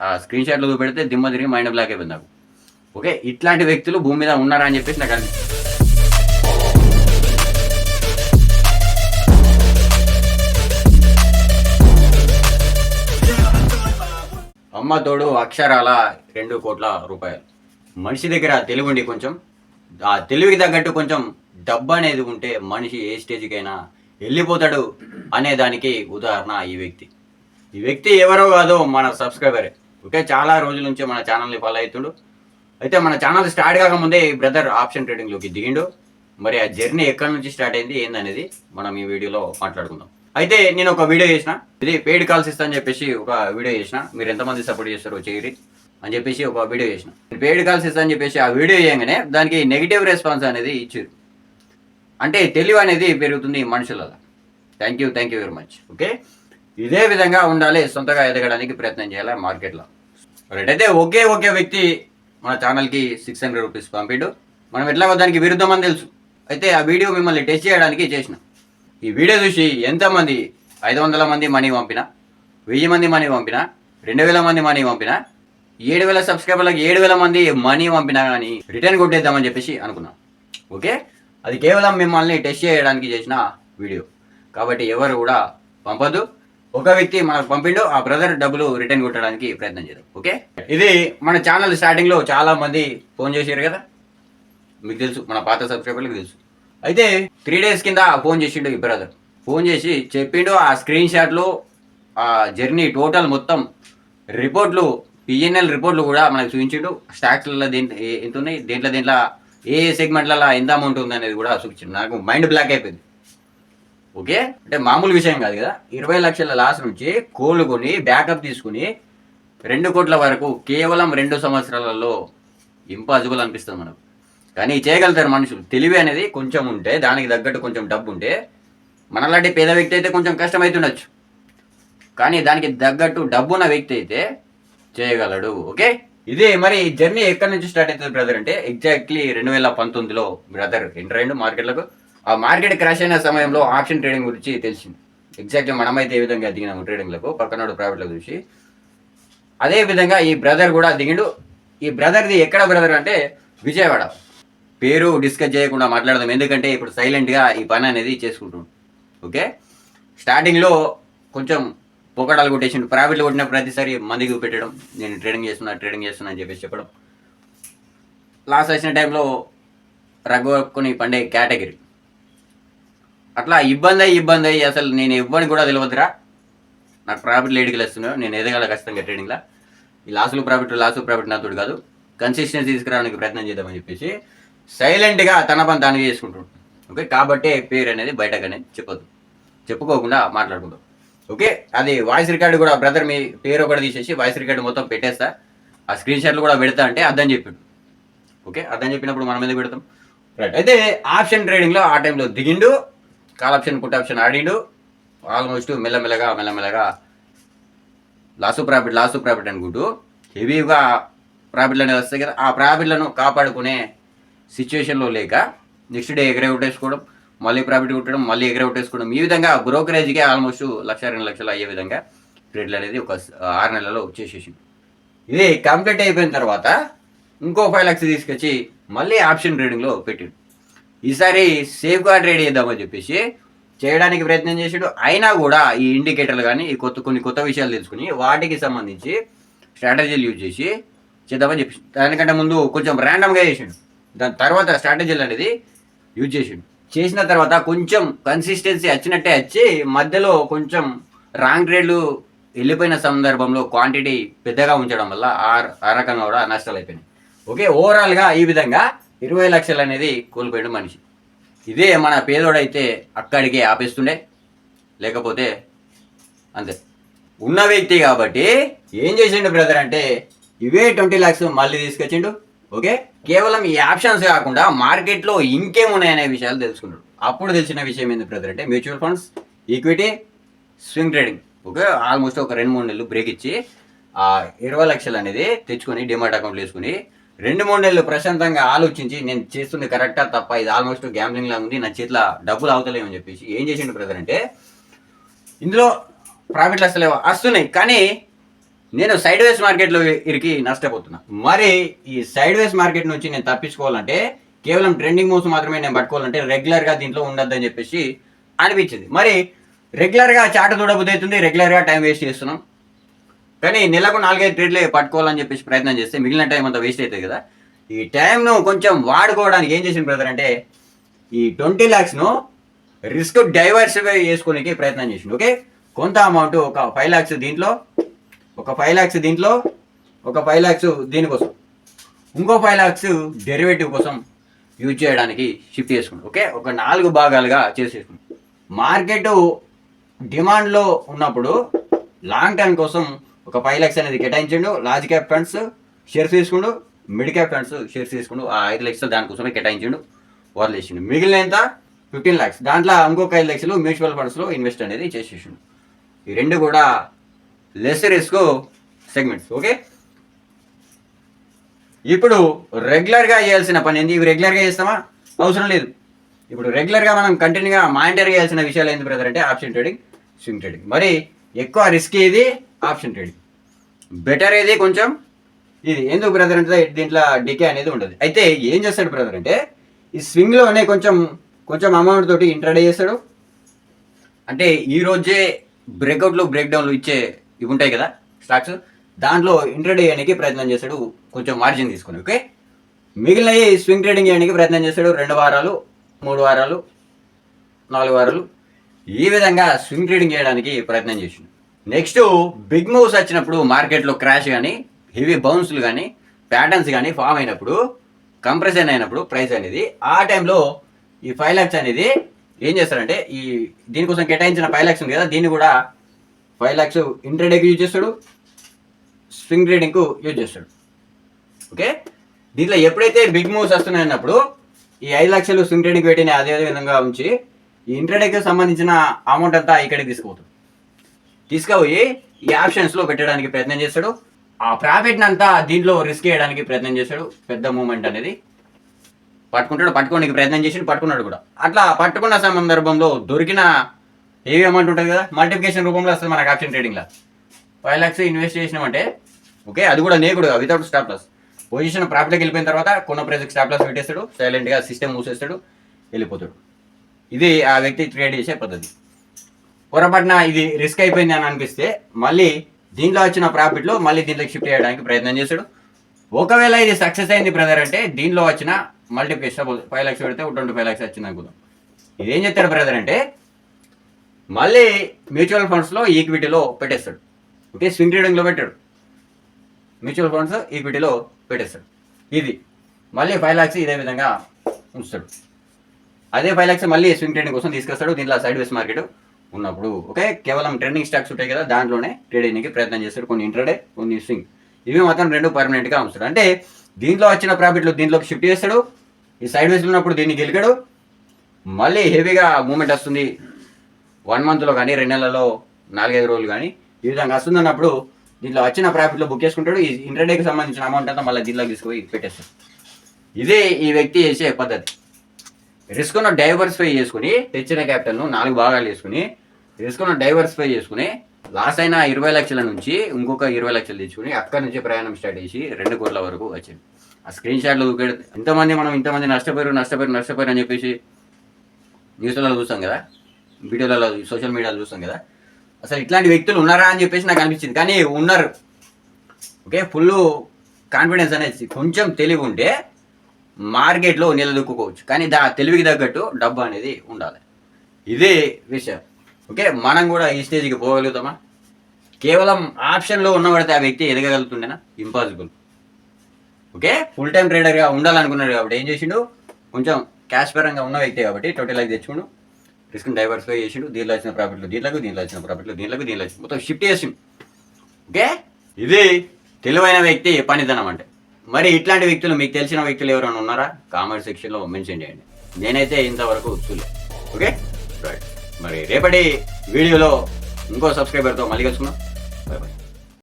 ఆ స్క్రీన్ షాట్లో చూపెడితే దిమ్మ తిరిగి మైండ్ బ్లాక్ అయిపోయింది నాకు. ఓకే ఇట్లాంటి వ్యక్తులు భూమి మీద ఉన్నారా అని చెప్పేసి నాకు అనిపిస్తుంది అమ్మ తోడు అక్షరాల రెండు కోట్ల రూపాయలు. మనిషి దగ్గర తెలివి ఉండి కొంచెం ఆ తెలివికి తగ్గట్టు కొంచెం డబ్బు అనేది ఉంటే మనిషి ఏ స్టేజ్కైనా వెళ్ళిపోతాడు అనే దానికి ఉదాహరణ ఈ వ్యక్తి. ఈ వ్యక్తి ఎవరో కాదో మన సబ్స్క్రైబరే ఓకే? చాలా రోజుల నుంచి మన ఛానల్ని ఫాలో అవుతుడు. అయితే మన ఛానల్ స్టార్ట్ కాకముందే ఈ బ్రదర్ ఆప్షన్ ట్రేడింగ్లోకి దిగిండు. మరి ఆ జర్నీ ఎక్కడి నుంచి స్టార్ట్ అయింది ఏందనేది మనం ఈ వీడియోలో మాట్లాడుకుందాం. అయితే నేను ఒక వీడియో చేసిన. ఇది పెయిడ్ కాల్స్ ఇస్తా అని చెప్పేసి ఒక వీడియో చేసిన. మీరు ఎంతమంది సపోర్ట్ చేస్తారో చేయరి అని చెప్పేసి ఒక వీడియో చేసిన. పెయిడ్ కాల్స్ ఇస్తా అని చెప్పేసి ఆ వీడియో చేయగానే దానికి నెగిటివ్ రెస్పాన్స్ అనేది ఇచ్చారు. అంటే తెలివి అనేది పెరుగుతుంది మనుషులలో. Thank you thank you very much okay ఇదే విధంగా ఉండాలి సొంతగా ఎదగడానికి ప్రయత్నం చేయాలి మార్కెట్లో. రైట్ అయితే ఒకే ఒకే వ్యక్తి మన ఛానల్కి సిక్స్ హండ్రెడ్ రూపీస్ పంపిండు. మనం ఎట్లాగో దానికి విరుద్ధం అని తెలుసు. అయితే ఆ వీడియో మిమ్మల్ని టెస్ట్ చేయడానికి చేసిన. ఈ వీడియో చూసి ఎంతమంది ఐదు వందల మంది మనీ పంపినా వెయ్యి మంది మనీ పంపినా రెండు వేల మంది మనీ పంపినా ఏడు వేల సబ్స్క్రైబర్లకు ఏడు వేల మంది మనీ పంపినా కానీ రిటర్న్ కొట్టేద్దామని చెప్పేసి అనుకున్నాం. ఓకే? అది కేవలం మిమ్మల్ని టెస్ట్ చేయడానికి చేసిన వీడియో. కాబట్టి ఎవరు కూడా పంపదు ఒక వ్యక్తి మనకు పంపిండు ఆ బ్రదర్ డబ్బులు రిటర్న్ కొట్టడానికి ప్రయత్నం చేద్దాం ఓకే? ఇది మన ఛానల్ స్టార్టింగ్లో చాలా మంది ఫోన్ చేశారు కదా? మీకు తెలుసు మన పాత సబ్స్క్రైబర్లకు తెలుసు. అయితే త్రీ డేస్ కింద ఫోన్ చేసిండు ఈ బ్రదర్ ఫోన్ చేసి చెప్పిండు ఆ స్క్రీన్ షాట్లు ఆ జర్నీ టోటల్ మొత్తం రిపోర్ట్లు పిఎన్ఎల్ రిపోర్ట్లు కూడా మనకు చూపించిండు. స్టాక్స్లలో దేంట్లో ఎంత ఉన్నాయి దేంట్లో దేంట్లో ఏ ఏ సెగ్మెంట్లలో ఎంత అమౌంట్ ఉంది అనేది కూడా చూపించిండు. నాకు మైండ్ బ్లాక్ అయిపోయింది. ఓకే? అంటే మామూలు విషయం కాదు కదా? ఇరవై లక్షల లాస్ నుంచి కోలుకొని బ్యాకప్ తీసుకుని రెండు కోట్ల వరకు కేవలం రెండు సంవత్సరాలలో ఇంపాసిబుల్ అనిపిస్తుంది మనకు. కానీ చేయగలుగుతారు మనుషులు. తెలివి అనేది కొంచెం ఉంటే దానికి తగ్గట్టు కొంచెం డబ్బు ఉంటే మనలాంటి పేద వ్యక్తి అయితే కొంచెం కష్టమవుతుండొచ్చు కానీ దానికి తగ్గట్టు డబ్బు ఉన్న వ్యక్తి అయితే చేయగలడు. ఓకే? ఇదే మరి జర్నీ ఎక్కడి నుంచి స్టార్ట్ అవుతుంది బ్రదర్ అంటే ఎగ్జాక్ట్లీ రెండు వేల పంతొమ్మిదిలో బ్రదర్ ఎంటర్ అయ్యిండు మార్కెట్లకు ఆ మార్కెట్ క్రాష్ అయిన సమయంలో ఆప్షన్ ట్రేడింగ్ గురించి తెలిసింది. ఎగ్జాక్ట్గా మనమైతే ఏ విధంగా దిగినాము ట్రేడింగ్లకు పక్కనోడు ప్రైవేట్లో చూసి. అదే విధంగా ఈ బ్రదర్ కూడా దిగిండు. ఈ బ్రదర్ది ఎక్కడ బ్రదర్ అంటే విజయవాడ. పేరు డిస్కస్ చేయకుండా మాట్లాడదాం. ఎందుకంటే ఇప్పుడు సైలెంట్గా ఈ పని అనేది చేసుకుంటుండు. ఓకే స్టార్టింగ్లో కొంచెం పొగడాలు కొట్టేసిండు. ప్రైవేట్లో కొట్టిన ప్రతిసారి మందికి పెట్టడం నేను ట్రేడింగ్ చేస్తున్నా ట్రేడింగ్ చేస్తున్నా అని చెప్పేసి చెప్పడం. లాస్ వచ్చిన టైంలో రగ్గొక్కుని పండే కేటగిరీ అట్లా ఇబ్బంది అయ్యి ఇబ్బంది. అయ్యి అసలు నేను ఇవ్వని కూడా తెలియదురా నాకు ప్రాఫిట్ లేడికి వస్తున్నాయి నేను ఎదగాల ఖచ్చితంగా ట్రేడింగ్లో ఈ లాసులు ప్రాఫిట్ లాసు ప్రాఫిట్ నాతోడు కాదు. కన్సిస్టెన్సీ తీసుకురావడానికి ప్రయత్నం చేద్దామని చెప్పేసి సైలెంట్గా తన పని తాను చేసుకుంటుంటాం ఓకే? కాబట్టే పేరు అనేది బయటగానే చెప్పొద్దు. చెప్పుకోకుండా మాట్లాడుకుందాం. ఓకే? అది వాయిస్ రికార్డు కూడా బ్రదర్ మీ పేరు ఒకటి తీసేసి వాయిస్ రికార్డు మొత్తం పెట్టేస్తా. ఆ స్క్రీన్ షాట్లు కూడా పెడతా అంటే అర్థం చెప్పిండు. ఓకే? అర్థం చెప్పినప్పుడు మనం ఎందుకు పెడతాం? రైట్ అయితే ఆప్షన్ ట్రేడింగ్లో ఆ టైంలో దిగిండు. కాల్ ఆప్షన్ పుట్ ఆప్షన్ ఆడిండు. ఆల్మోస్ట్ మెల్లమెల్లగా మెల్లమెల్లగా లాసు ప్రాఫిట్ లాసు ప్రాఫిట్ అనుకుంటూ హెవీగా ప్రాఫిట్లు అనేవి వస్తాయి కదా ఆ ప్రాఫిట్లను కాపాడుకునే సిచ్యువేషన్లో లేక నెక్స్ట్ డే ఎగరే కొట్టేసుకోవడం మళ్ళీ ప్రాఫిట్ కొట్టడం మళ్ళీ ఎగరే కొట్టేసుకోవడం. ఈ విధంగా బ్రోకరేజ్కే ఆల్మోస్ట్ లక్ష రెండు లక్షలు అయ్యే విధంగా ట్రేడ్లు అనేది ఒక ఆరు నెలల్లో వచ్చేసేసి ఇది కంప్లీట్ అయిపోయిన తర్వాత ఇంకో ఫైవ్ లక్షలు తీసుకొచ్చి మళ్ళీ ఆప్షన్ ట్రేడింగ్లో పెట్టిండు. ఈసారి సేఫ్గా రెడీ చేద్దామని చెప్పేసి చేయడానికి ప్రయత్నం చేసాడు. అయినా కూడా ఈ ఇండికేటర్లు కానీ ఈ కొత్త కొన్ని కొత్త విషయాలు తెలుసుకుని వాటికి సంబంధించి స్ట్రాటజీలు యూజ్ చేసి చేద్దామని చెప్పి దానికంటే ముందు కొంచెం ర్యాండమ్గా చేసాడు. దాని తర్వాత స్ట్రాటజీలు అనేది యూజ్ చేసాడు. చేసిన తర్వాత కొంచెం కన్సిస్టెన్సీ వచ్చినట్టే వచ్చి మధ్యలో కొంచెం రాంగ్ ట్రేడ్లు వెళ్ళిపోయిన సందర్భంలో క్వాంటిటీ పెద్దగా ఉంచడం వల్ల ఆ ఆ రకంగా కూడా నష్టాలు అయిపోయినాయి. ఓకే ఓవరాల్గా ఈ విధంగా ఇరవై లక్షలు అనేది కోల్పోయాడు మనిషి. ఇదే మన పేదోడైతే అక్కడికే ఆపేస్తుండే లేకపోతే అంతే. ఉన్న వ్యక్తి కాబట్టి ఏం చేసిండు బ్రదర్ అంటే ఇవే ట్వంటీ ల్యాక్స్ మళ్ళీ తీసుకొచ్చిండు ఓకే? కేవలం ఈ ఆప్షన్స్ కాకుండా మార్కెట్లో ఇంకేమున్నాయనే విషయాలు తెలుసుకున్నాడు. అప్పుడు తెలిసిన విషయం ఏంది బ్రదర్ అంటే mutual funds equity swing trading. Okay? Almost ఒక రెండు మూడు నెలలు బ్రేక్ ఇచ్చి ఆ ఇరవై లక్షలు అనేది తెచ్చుకొని డిమాట్ అకౌంట్లో వేసుకుని రెండు మూడు నెలలు ప్రశాంతంగా ఆలోచించి నేను చేస్తుంది కరెక్టా తప్ప ఇది ఆల్మోస్ట్ గ్యాంబ్లింగ్ లా ఉంది నా చేతిలో డబ్బులు అవుతలేమని చెప్పేసి ఏం చేసిండు బ్రదర్ అంటే ఇందులో ప్రాఫిట్లు అసలు వస్తున్నాయి కానీ నేను సైడ్ వేస్ మార్కెట్లో ఇరికి నష్టపోతున్నా. మరి ఈ సైడ్ వేస్ మార్కెట్ నుంచి నేను తప్పించుకోవాలంటే కేవలం ట్రెండింగ్ మూవ్స్ మాత్రమే నేను పట్టుకోవాలంటే రెగ్యులర్గా దీంట్లో ఉండొద్దని చెప్పేసి అనిపించింది. మరి రెగ్యులర్గా చాట చూడబుద్ధి అవుతుంది రెగ్యులర్గా టైం వేస్ట్ చేస్తున్నాం. కానీ నెలకు నాలుగైదు ట్రేడ్లే పట్టుకోవాలని చెప్పేసి ప్రయత్నం చేస్తే మిగిలిన టైం అంతా వేస్ట్ అవుతుంది కదా. ఈ టైంను కొంచెం వాడుకోవడానికి ఏం చేసిన బ్రదర్ అంటే ఈ ట్వంటీ ల్యాక్స్ను రిస్క్ డైవర్సిఫై చేసుకోనికి ప్రయత్నం చేసిండు. ఓకే కొంత అమౌంట్ ఒక ఫైవ్ ల్యాక్స్ దీంట్లో ఒక ఫైవ్ ల్యాక్స్ దీంట్లో ఒక ఫైవ్ ల్యాక్స్ దీనికోసం. ఇంకో ఫైవ్ ల్యాక్స్ డెరివేటివ్ కోసం యూజ్ చేయడానికి షిఫ్ట్ చేసుకుంటాం ఓకే ఒక నాలుగు భాగాలుగా చేసేసుకుంటాం మార్కెట్ డిమాండ్లో ఉన్నప్పుడు లాంగ్ టర్మ్ కోసం ఒక ఫైవ్ ల్యాక్స్ అనేది కేటాయించండు. లార్జ్ క్యాప్ ఫండ్స్ షేర్స్ తీసుకుండు. మిడ్ క్యాప్ ఫండ్స్ షేర్స్ తీసుకుండు. ఆ ఐదు లక్షలు దానికోసమే కేటాయించిండు. వదిలేసిండు మిగిలినంత ఫిఫ్టీన్ ల్యాక్స్ దాంట్లో ఇంకొక ఐదు లక్షలు మ్యూచువల్ ఫండ్స్లో ఇన్వెస్ట్ అనేది చేసేసిండు. ఈ రెండు కూడా లెస్ రిస్క్ సెగ్మెంట్స్ ఓకే ఇప్పుడు రెగ్యులర్గా చేయాల్సిన పని ఏంది? ఇవి రెగ్యులర్గా చేస్తామా? అవసరం లేదు. ఇప్పుడు రెగ్యులర్గా మనం కంటిన్యూగా మానిటర్ చేయాల్సిన విషయాలు ఏంది బ్రదర్ అంటే ఆప్షన్ ట్రేడింగ్ స్వింగ్ ట్రేడింగ్ మరి ఎక్కువ రిస్క్ ఏది? ఆప్షన్ ట్రేడింగ్ బెటర్ ఏది కొంచెం? ఇది ఎందుకు బ్రదర్ అంటే దీంట్లో డికే అనేది ఉండదు. అయితే ఏం చేస్తాడు బ్రదర్ అంటే ఈ స్వింగ్లోనే కొంచెం కొంచెం అమౌంట్ తోటి ఇంట్రడే చేస్తాడు. అంటే ఈ రోజే బ్రేక్అవుట్లు బ్రేక్డౌన్లు ఇచ్చే ఇవి ఉంటాయి కదా స్టాక్స్ దాంట్లో ఇంట్రడే చేయడానికి ప్రయత్నం చేస్తాడు. కొంచెం మార్జిన్ తీసుకుని ఓకే మిగిలిన స్వింగ్ ట్రేడింగ్ చేయడానికి ప్రయత్నం చేస్తాడు. రెండు వారాలు మూడు వారాలు నాలుగు వారాలు. ఈ విధంగా స్వింగ్ ట్రేడింగ్ చేయడానికి ప్రయత్నం చేసిండు. నెక్స్ట్ బిగ్ మూవ్స్ వచ్చినప్పుడు మార్కెట్లో క్రాష్ కానీ హెవీ బౌన్స్లు కానీ ప్యాటర్న్స్ కానీ ఫామ్ అయినప్పుడు కంప్రెషన్ అయినప్పుడు ప్రైస్ అనేది ఆ టైంలో ఈ ఫైవ్ ల్యాక్స్ అనేది ఏం చేస్తారంటే ఈ దీనికోసం కేటాయించిన ఫైవ్ ల్యాక్స్ ఉంది కదా దీన్ని కూడా ఫైవ్ ల్యాక్స్ ఇంట్రాడేకి యూజ్ చేస్తాడు స్వింగ్ ట్రేడింగ్కు యూజ్ చేస్తాడు. ఓకే? దీంట్లో ఎప్పుడైతే బిగ్ మూవ్స్ వస్తున్నాయి అన్నప్పుడు ఈ ఐదు లక్షలు స్వింగ్ ట్రేడింగ్ పెట్టిన అదే విధంగా ఉంచి ఈ ఇంట్రాడేకి సంబంధించిన అమౌంట్ అంతా ఇక్కడికి తీసుకుపోతాడు. తీసుకుపోయి ఈ ఆప్షన్స్లో పెట్టడానికి ప్రయత్నం చేస్తాడు. ఆ ప్రాఫిట్ని అంతా దీంట్లో రిస్క్ చేయడానికి ప్రయత్నం చేస్తాడు. పెద్ద మూమెంట్ అనేది. పట్టుకుంటాడు పట్టుకోడానికి ప్రయత్నం చేసి పట్టుకున్నాడు కూడా. అట్లా పట్టుకున్న సందర్భంలో దొరికిన ఏవి అమౌంట్ ఉంటుంది కదా? మల్టిప్లికేషన్ రూపంలో వస్తుంది మనకు ఆప్షన్ ట్రేడింగ్లో ఫైవ్ ల్యాక్స్ ఇన్వెస్ట్ చేసినామంటే ఓకే అది కూడా నేకుడు వితౌట్ స్టాప్ లాస్ పొజిషన్ ప్రాఫిట్కి వెళ్ళిపోయిన తర్వాత కొన్న ప్రైస్కి స్టాప్ లాస్ పెట్టేస్తాడు. సైలెంట్గా సిస్టమ్ మూసేస్తాడు. వెళ్ళిపోతాడు. ఇది ఆ వ్యక్తి ట్రేడ్ చేసే పద్ధతి. పొరపాటున ఇది రిస్క్ అయిపోయింది అని అనిపిస్తే మళ్ళీ దీంట్లో వచ్చిన ప్రాఫిట్లో మళ్ళీ దీంట్లోకి షిఫ్ట్ చేయడానికి ప్రయత్నం చేశాడు. ఒకవేళ ఇది సక్సెస్ అయింది బ్రదర్ అంటే దీనిలో వచ్చిన మల్టిప్లికేషన్ ఫైవ్ లక్షలు పెడితే ట్వంటీ ఫైవ్ లక్షలు వచ్చింది అనుకుందాం. ఇదేం చెప్తాడు బ్రదర్ అంటే మళ్ళీ మ్యూచువల్ ఫండ్స్లో ఈక్విటీలో పెట్టేస్తాడు. ఓకే స్వింగ్ ట్రేడింగ్లో పెట్టాడు. మ్యూచువల్ ఫండ్స్ ఈక్విటీలో పెట్టేస్తాడు. ఇది. మళ్ళీ ఫైవ్ ల్యాక్స్ ఇదే విధంగా ఉంచుతాడు. అదే ఫైవ్ ల్యాక్స్ మళ్ళీ స్వింగ్ ట్రేడింగ్ కోసం తీసుకొస్తాడు దీంట్లో సైడ్ వేస్ మార్కెట్ ఉన్నప్పుడు ఓకే? కేవలం ట్రెండింగ్ స్టాక్స్ ఉంటాయి కదా దాంట్లోనే ట్రేడింగ్కి ప్రయత్నం చేస్తాడు కొన్ని ఇంటర్డే కొన్ని స్వింగ్ ఇవి మాత్రం రెండు పర్మనెంట్గా ఉంచుతాడు అంటే దీంట్లో వచ్చిన ప్రాఫిట్లు దీంట్లోకి షిఫ్ట్ చేస్తాడు. ఈ సైడ్ వేస్ ఉన్నప్పుడు దీన్ని గెలికాడు. మళ్ళీ హెవీగా మూమెంట్ వస్తుంది. వన్ మంత్లో కానీ రెండు నెలల్లో నాలుగైదు రోజులు కానీ ఈ విధంగా వస్తుంది అన్నప్పుడు దీంట్లో వచ్చిన ప్రాఫిట్లో బుక్ చేసుకుంటాడు. ఈ ఇంటర్డేకి సంబంధించిన అమౌంట్ అంతా మళ్ళీ దీంట్లోకి తీసుకుపోయి పెట్టేస్తాడు. ఇదే ఈ వ్యక్తి చేసే పద్ధతి. రిస్క్ను డైవర్సిఫై చేసుకుని తెచ్చిన క్యాపిటల్ను నాలుగు భాగాలు చేసుకుని రిస్క్ను డైవర్సిఫై చేసుకుని లాస్ అయిన ఇరవై లక్షల నుంచి ఇంకొక ఇరవై లక్షలు తెచ్చుకుని అక్కడి నుంచి ప్రయాణం స్టార్ట్ చేసి రెండు కోట్ల వరకు వచ్చింది. ఆ స్క్రీన్ షాట్లు ఇంతమంది మనం ఇంతమంది నష్టపోయారు నష్టపోయారు నష్టపోయారు అని చెప్పేసి న్యూస్లలో చూస్తాం కదా. వీడియోలలో సోషల్ మీడియాలో చూస్తాం కదా. అసలు ఇట్లాంటి వ్యక్తులు ఉన్నారా అని చెప్పేసి నాకు అనిపించింది. కానీ ఉన్నారు. ఓకే? ఫుల్ కాన్ఫిడెన్స్ అనేది కొంచెం తెలివి ఉంటే మార్కెట్లో నిలదొక్కుకోవచ్చు. కానీ దా తెలివికి తగ్గట్టు డబ్బు అనేది ఉండాలి. ఇదే విషయం. ఓకే? మనం కూడా ఈ స్టేజ్కి పోగలుగుతామా? కేవలం ఆప్షన్లో ఉన్నవాడితే ఆ వ్యక్తి ఎదగలుగుతుండేనా ఇంపాసిబుల్ ఓకే? ఫుల్ టైం ట్రేడర్గా ఉండాలనుకున్నాడు కాబట్టి ఏం చేసిండు? కొంచెం క్యాష్ పరంగా ఉన్న వ్యక్తి కాబట్టి టోటల్ లైక్ తెచ్చుకుండు. రిస్క్ డైవర్సిఫై చేసిండు. దీనిలో వచ్చిన ప్రాఫిట్లు దీంట్లోకి దీనిలో వచ్చిన ప్రాఫిట్లు దీంట్లోకి దీనిలో వచ్చిన మొత్తం షిఫ్ట్ చేసిండు. ఓకే? ఇది తెలివైన వ్యక్తి పనితనం అంటే. మరి ఇట్లాంటి వ్యక్తులు మీకు తెలిసిన వ్యక్తులు ఎవరైనా ఉన్నారా? కామెంట్ సెక్షన్లో మెన్షన్ చేయండి. నేనైతే ఇంతవరకు చూలే ఓకే? రైట్ మరి రేపటి వీడియోలో ఇంకో సబ్స్క్రైబర్తో మళ్ళీ కలుసుకున్నాం బాయ్ బాయ్